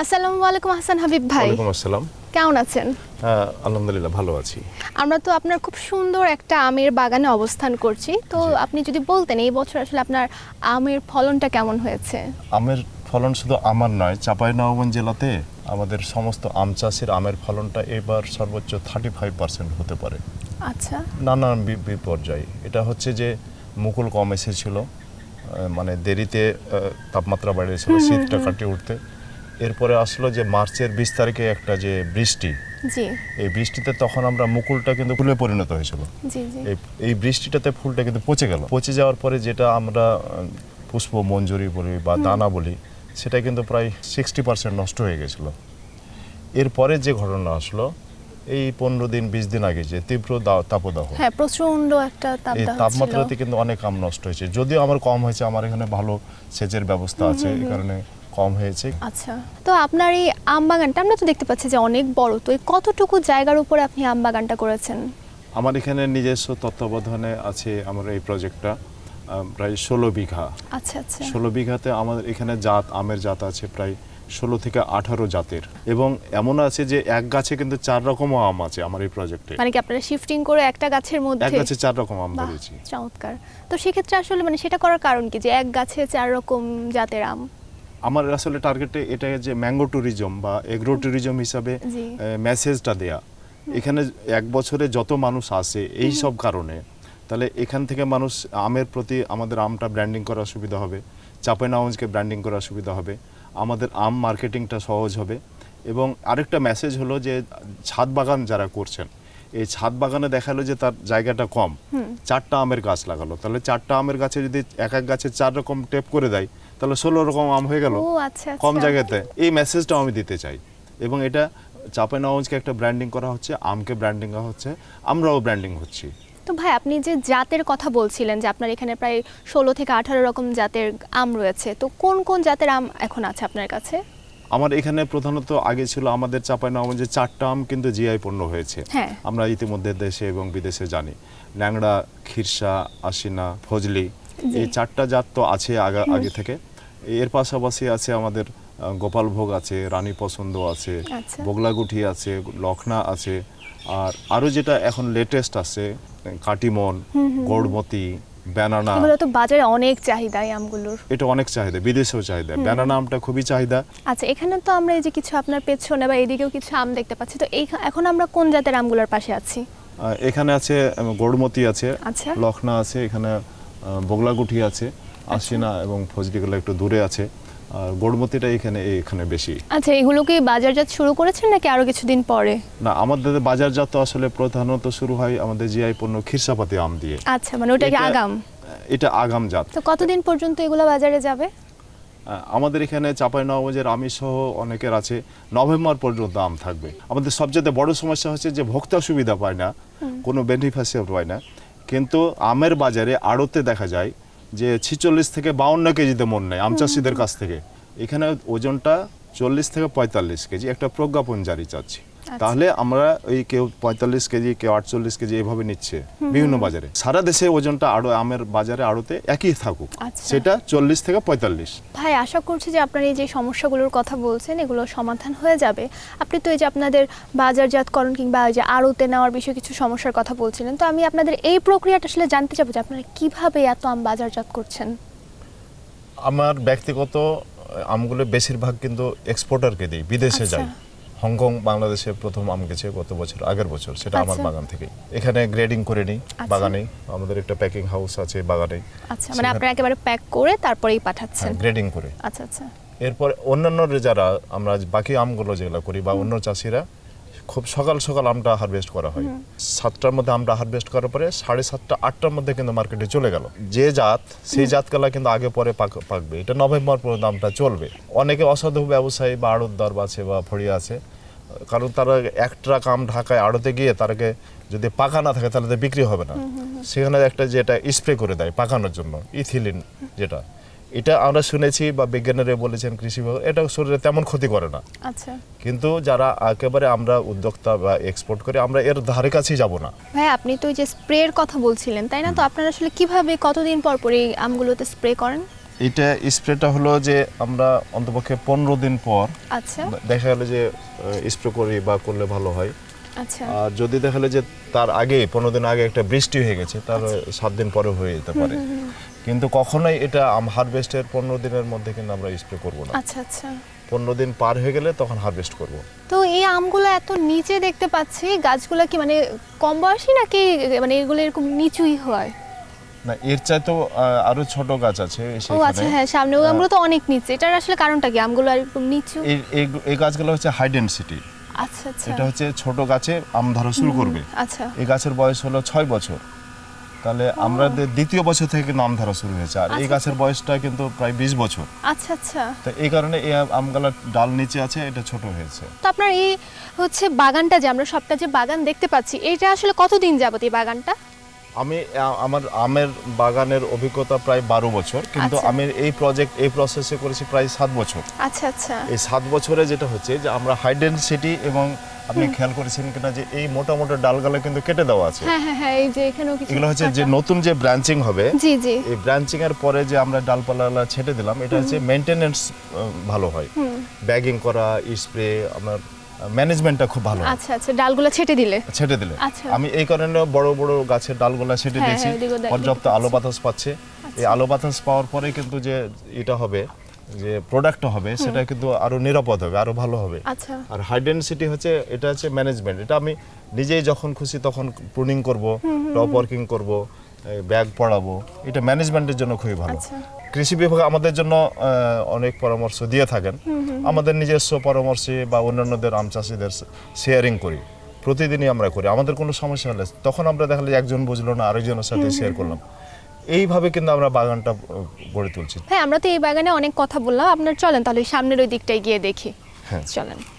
আসসালামু আলাইকুম হাসান হাবিব ভাই। ওয়ালাইকুম আসসালাম। কেমন আছেন? হ্যাঁ আলহামদুলিল্লাহ ভালো আছি। আমরা তো আপনার খুব সুন্দর একটা আমের বাগানে অবস্থান করছি। তো আপনি যদি বলতেন এই বছর আসলে আপনার আমের ফলনটা কেমন হয়েছে? আমের ফলন শুধু আমার নয় চাঁপাইনবাবগঞ্জ জেলাতে আমাদের সমস্ত আম চাষের আমের ফলনটা এবার সর্বোচ্চ থার্টি ফাইভ পার্সেন্ট হতে পারে। আচ্ছা। নানান বিপর্যয়। এটা হচ্ছে যে মুকুল কম এসেছিল মানে দেরিতে তাপমাত্রা বেড়েছিল শীতটা কাটিয়ে উঠতে। এরপরে আসলো যে মার্চের বিশ তারিখে একটা যে বৃষ্টি এই বৃষ্টিতে তখন আমরা মুকুলটা কিন্তু ফুলে পরিণত হয়েছিল। এই বৃষ্টিটাতে ফুলটা কিন্তু পচে গেল। পচে যাওয়ার পরে যেটা আমরা পুষ্প মঞ্জুরি বলি বা দানা বলি সেটা কিন্তু প্রায় সিক্সটি পার্সেন্ট নষ্ট হয়ে গেছিল। এরপরে যে ঘটনা আসলো এই পনেরো দিন বিশ দিন আগে যে তীব্র তাপদাহ। হ্যাঁ প্রচণ্ড একটা এই তাপদাহ তাপমাত্রাতে কিন্তু অনেক আম নষ্ট হয়েছে। যদিও আমার কম হয়েছে আমার এখানে ভালো সেচের ব্যবস্থা আছে এই কারণে কম হয়েছে। আচ্ছা তো আপনার এই আম বাগানটা আমরা তো দেখতে পাচ্ছি যে অনেক বড় তো এই কতটুকু জায়গার উপরে আপনি আম বাগানটা করেছেন? আমার এখানে নিজস্ব তত্ত্বাবধানে আছে আমার এই প্রজেক্টটা প্রায় ষোলো বিঘা। আচ্ছা আচ্ছা। ষোলো বিঘাতে আমাদের এখানে জাত আমের জাত আছে প্রায় ষোলো থেকে আঠারো জাতের। এবং এমন আছে যে এক গাছে কিন্তু চার রকমও আম আছে আমার এই প্রজেক্টে। মানে কি আপনারা শিফটিং করে একটা গাছের মধ্যে? এক গাছে চার রকম আম ধরেছি। চমৎকার। তো সেক্ষেত্রে আসলে মানে সেটা করার কারণ কি? যে এক গাছে চার রকম জাতের আম। আমার আসলে টার্গেটে এটা যে ম্যাঙ্গো ট্যুরিজম বা এগ্রো ট্যুরিজম হিসাবে মেসেজটা দেয়া। এখানে এক বছরে যত মানুষ আসে এই সব কারণে তাহলে এখান থেকে মানুষ আমের প্রতি আমাদের আমটা ব্র্যান্ডিং করার সুবিধা হবে চাপাইনগঞ্জকে ব্র্যান্ডিং করার সুবিধা হবে আমাদের আম মার্কেটিংটা সহজ হবে। এবং আরেকটা মেসেজ হলো যে ছাদ বাগান যারা করছেন এই ছাদ বাগানে দেখাল যে তার জায়গাটা কম চারটা আমের গাছ লাগালো। তাহলে চারটা আমের গাছে যদি এক এক গাছে চার রকম টেপ করে দেয় তাহলে ষোলো রকম আম হয়ে গেল। আচ্ছা কম আচ্ছা। জায়গাতে। এই মেসেজটাও আমি দিতে চাই। এবং এটা চাপাইনগঞ্জকে একটা ব্র্যান্ডিং করা হচ্ছে আমকে ব্র্যান্ডিং করা হচ্ছে আমরাও ব্র্যান্ডিং হচ্ছি। তো ভাই আপনি যে জাতের কথা বলছিলেন যে আপনার এখানে প্রায় ষোলো থেকে আঠারো রকম জাতের আম রয়েছে তো কোন কোন জাতের আম এখন আছে আপনার কাছে? আমার এখানে প্রধানত আগে ছিল আমাদের চাপাইনগঞ্জে চারটা আম কিন্তু জিআই পণ্য হয়েছে। হ্যাঁ। আমরা ইতিমধ্যে দেশে এবং বিদেশে জানি। ন্যাংড়া খিরসা আশিনা ফজলি এই চারটা জাত তো আছে আগা আগে থেকে। এর পাশাপাশি আছে আমাদের গোপাল ভোগ আছে রানী পছন্দ আছে আচ্ছা। বগলাগুঠি আছে লখনা আছে আর আরও যেটা এখন লেটেস্ট আছে কাটিমন গৌড়মতি ব্যানানা। এগুলো তো বাজারে অনেক চাহিদা এই আমগুলোর। এটা অনেক চাহিদা বিদেশেও চাহিদা। ব্যানানা আমটা খুবই চাহিদা। আচ্ছা এখানে তো আমরা এই যে কিছু আপনার পেছনে বা এদিকেও কিছু আম দেখতে পাচ্ছি তো এই এখন আমরা কোন জাতের আমগুলোর পাশে আছি? এখানে আছে গৌড়মতি আছে আচ্ছা। লখনা আছে এখানে বগলাগুঠি আছে। আশিনা এবং ফজলিগুলো একটু দূরে আছে। আর গৌড়মতিটা এখানে এখানে বেশি। আচ্ছা এগুলো কি বাজারজাত শুরু করেছেন নাকি আরও কিছুদিন পরে? না আমাদের বাজারজাত তো আসলে প্রধানত শুরু হয় আমাদের জিআই পণ্য খিরসাপাতি আম দিয়ে। আচ্ছা মানে ওটা কি আগাম? এটা আগাম জাত তো কতদিন পর্যন্ত এগুলো বাজারে যাবে? আমাদের এখানে চাঁপাইনবাবগঞ্জের আমি সহ অনেকের আছে। নভেম্বর পর্যন্ত আম থাকবে। আমাদের সবচেয়ে বড় সমস্যা হচ্ছে যে ভোক্তা সুবিধা পায় না। কোনো বেনিফিশিয়ার পায় না। কিন্তু আমের বাজারে আড়তে দেখা যায় যে ছিচল্লিশ থেকে বাউন্ন কেজিতে মন নেয় আম চাষিদের কাছ থেকে। এখানে ওজনটা চল্লিশ থেকে পঁয়তাল্লিশ কেজি একটা প্রজ্ঞাপন জারি চাচ্ছি। তাহলে আমরা ওই কেউ পঁয়তাল্লিশ কেজি কেউ আটচল্লিশ কেজি এভাবে নিচ্ছে বিভিন্ন বাজারে। সারা দেশে ওজনটা আড়ো আমের বাজারে আড়তে একই থাকুক। আচ্ছা। সেটা চল্লিশ থেকে পঁয়তাল্লিশ। ভাই আশা করছি যে আপনার এই যে সমস্যাগুলোর কথা বলছেন এগুলো সমাধান হয়ে যাবে। আপনি তো এই যে আপনাদের বাজারজাতকরণ কিংবা যে আড়তে নেওয়ার বিষয়ে কিছু সমস্যার কথা বলছিলেন তো আমি আপনাদের এই প্রক্রিয়াটা আসলে জানতে চাবো যে আপনারা কীভাবে এত আম বাজারজাত করছেন? আমার ব্যক্তিগত আমগুলো বেশিরভাগ কিন্তু এক্সপোর্টারকে দিই বিদেশে আচ্ছা। হংকং বাংলাদেশে প্রথম আম গেছে গত বছর আগের বছর সেটা আমার আচ্ছা। বাগান থেকে এখানে গ্রেডিং করে নিই আচ্ছা। বাগানে। আমাদের একটা প্যাকিং হাউস আছে বাগানে। আচ্ছা মানে আপনারা একেবারে প্যাক করে তারপরেই পাঠাচ্ছেন? গ্রেডিং করে। আচ্ছা আচ্ছা। এরপর অন্যান্য যারা আমরা বাকি আমগুলো যেগুলো করি বা অন্য চাষিরা খুব সকাল সকাল আমটা হারভেস্ট করা হয়। সাতটার মধ্যে আমটা হারভেস্ট করার পরে সাড়ে সাতটা আটটার মধ্যে কিন্তু মার্কেটে চলে গেল। যে জাত সেই জাতগুলা কিন্তু আগে পরে পাক- পাকবে। এটা নভেম্বর পর্যন্ত আমটা চলবে। অনেকে অসাধু ব্যবসায়ী বা আড়তদার আছে বা ফড়িয়া আছে কারণ তারা এক ট্রাক আম ঢাকায় আড়তে গিয়ে তারাকে যদি পাকা না থাকে তাহলে তো বিক্রি হবে না। সেখানে একটা যেটা স্প্রে করে দেয় পাকানোর জন্য ইথিলিন যেটা। এটা আমরা শুনেছি বা বিজ্ঞানীরা বলেছেন কৃষি এটা শরীরে তেমন ক্ষতি করে না। আচ্ছা। কিন্তু যারা একেবারে আমরা উদ্যোক্তা বা এক্সপোর্ট করি আমরা এর ধারে কাছেই যাব না। ভাই আপনি তো যে স্প্রের কথা বলছিলেন তাই না? তো আপনারা আসলে কীভাবে কতদিন পর পর এই আমগুলোতে স্প্রে করেন? এটা স্প্রেটা হলো যে আমরা অন্তপক্ষে পনেরো দিন পর আচ্ছা। দেখা গেল যে স্প্রে করি বা করলে ভালো হয়। আচ্ছা। আর যদি দেখা গেলো যে তার আগে পনেরো দিন আগে একটা বৃষ্টি হয়ে গেছে তার সাত দিন পরে হয়ে যেতে পারে। কিন্তু কখনোই এটা আম হারভেস্টের পনেরো দিনের মধ্যে কিন্তু আমরা স্প্রে করব না। আচ্ছা আচ্ছা। পনেরো দিন পার হয়ে গেলে তখন হারভেস্ট করব। তো এই আমগুলো এত নিচে দেখতে পাচ্ছি গাছগুলো কি মানে কম বয়সী নাকি মানে এগুলো এরকম নিচুই হয়? না এর চাইতেও আরও ছোট গাছ আছে ও আচ্ছা হ্যাঁ সামনে ওই আমগুলো তো অনেক নিচে। এটার আসলে কারণটা কি? আমগুলো এরকম নিচু? এই এই এই গাছগুলো হচ্ছে হাই ডেন্সিটি আচ্ছা আচ্ছা। এটা হচ্ছে ছোট গাছে আম ধরা শুরু করবে। আচ্ছা। এই গাছের বয়স হলো ছয় বছর। তাহলে আমরা দ্বিতীয় বছর থেকে নাম ধরা শুরু হয়েছে। আর এই আচ্ছা, গাছের বয়সটা কিন্তু প্রায় বিশ বছর। আচ্ছা আচ্ছা। তো এই কারণে এই আমগালার ডাল নিচে আছে এটা ছোট হয়েছে। তো আপনার এই হচ্ছে বাগানটা যে আমরা সবটা যে বাগান দেখতে পাচ্ছি এটা আসলে কতদিন যাবত এই বাগানটা? আমি আমার আমের বাগানের অভিজ্ঞতা প্রায় বারো বছর কিন্তু আচ্ছা। আমি এই প্রজেক্ট এই প্রসেসে করেছি প্রায় সাত বছর। আচ্ছা আচ্ছা। এই সাত বছরে যেটা হচ্ছে যে আমরা হাই ডেন্সিটি এবং আপনি খেয়াল করেছেন কিনা যে এই মোটা মোটা ডালগুলো কিন্তু কেটে দেওয়া আছে। হ্যাঁ হ্যাঁ হ্যাঁ এই যে এখানেও কিছু এগুলো হচ্ছে যে নতুন যে ব্রাঞ্চিং হবে জি জি। এই ব্রাঞ্চিং এর পরে যে আমরা ডালপালা ছেটে দিলাম এটা হচ্ছে মেনটেনেন্স ভালো হয়। ব্যাগিং করা স্প্রে আপনার ম্যানেজমেন্টটা খুব ভালো। আচ্ছা আচ্ছা ডালগুলো ছেটে দিলে? ছেটে দিলে। আচ্ছা। আমি এই কারণে বড় বড় গাছের ডালগুলা ছেটে হ্যাঁ, দিয়েছি। হ্যাঁ, পর্যাপ্ত আলো বাতাস পাচ্ছে। আচ্ছা। এই আলো বাতাস পাওয়ার পরে কিন্তু যে এটা হবে যে প্রোডাক্টটা হবে সেটা কিন্তু আরও নিরাপদ হবে আরও ভালো হবে। আচ্ছা। আর হাই ডেন্সিটি হচ্ছে এটা হচ্ছে ম্যানেজমেন্ট এটা আমি নিজেই যখন খুশি তখন প্রুনিং করব টপ ওয়ার্কিং করব ব্যাগ পড়াবো। এটা ম্যানেজমেন্টের জন্য খুবই ভালো। আচ্ছা। কৃষি বিভাগ আমাদের জন্য অনেক পরামর্শ দিয়ে থাকেন। আমাদের নিজস্ব পরামর্শে বা অন্যান্যদের আম চাষিদের শেয়ারিং করি। প্রতিদিনই আমরা করি। আমাদের কোনো সমস্যা হলে তখন আমরা দেখালে একজন বুঝলো না আরেকজনের সাথে শেয়ার করলাম। এইভাবে কিন্তু আমরা বাগানটা গড়ে তুলছি। হ্যাঁ আমরা তো এই বাগানে অনেক কথা বললাম। আপনার চলেন তাহলে সামনের ওই দিকটায় গিয়ে দেখি। হ্যাঁ। চলেন।